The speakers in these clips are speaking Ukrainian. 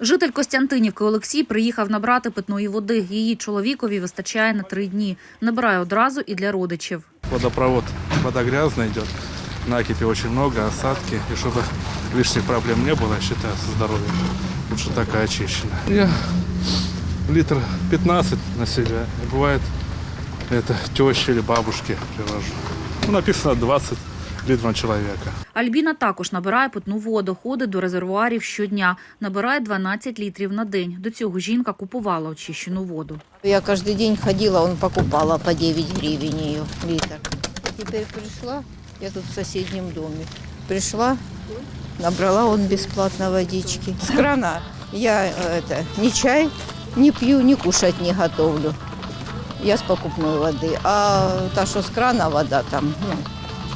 Житель Костянтинівки Олексій приїхав набрати питної води. Її чоловікові вистачає на три дні. Набирає одразу і для родичів. Водопровод, вода грязная идет, накипи очень много, осадки. И чтобы лишних проблем не было, я считаю, со здоровьем, лучше такая очищенная. Я литр 15 на себя. И бывает, это теще или бабушке привожу. Ну, написано 20 литров на человека. Альбіна також набирає питну воду, ходить до резервуарів щодня. Набирає 12 літрів на день. До цього жінка купувала очищену воду. Я каждый день ходила, он покупала по 9 гривен ее литр. Теперь пришла, я тут в соседнем доме. Пришла, набрала он бесплатно водички. С крана я э, это, ни чай не пью, ни кушать не готовлю. Я с покупной воды. А та, что с крана вода там, ну,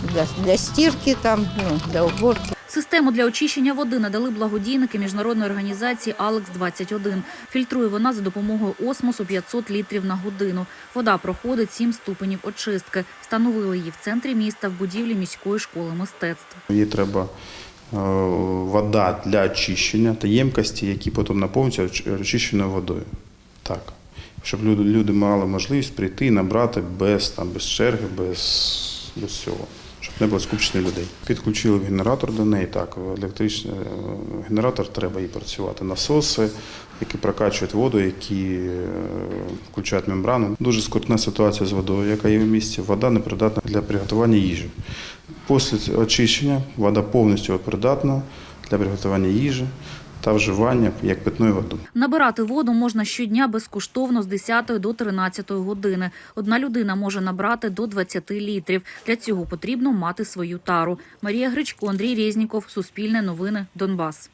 для, для стирки там, ну, для уборки. Систему для очищення води надали благодійники міжнародної організації Алекс 21 Фільтрує вона за допомогою осмосу 500 літрів на годину. Вода проходить 7 ступенів очистки. Встановили її в центрі міста в будівлі міської школи мистецтв. Їй треба е, вода для очищення та ємкості, які потім наповнюються оч- очищеною водою. Так. Щоб люди, люди мали можливість прийти і набрати без, там, без черги, без, без всього. Щоб не було скупчення людей. Підключили генератор до неї. Так, електричний е, генератор треба і працювати. Насоси, які прокачують воду, які е, включають мембрану. Дуже скрутна ситуація з водою, яка є в місті. Вода непридатна для приготування їжі. Після очищення вода повністю придатна для приготування їжі та вживання як питної води. Набирати воду можна щодня безкоштовно з 10 до 13 години. Одна людина може набрати до 20 літрів. Для цього потрібно мати свою тару. Марія Гричко, Андрій Резніков, Суспільне новини, Донбас.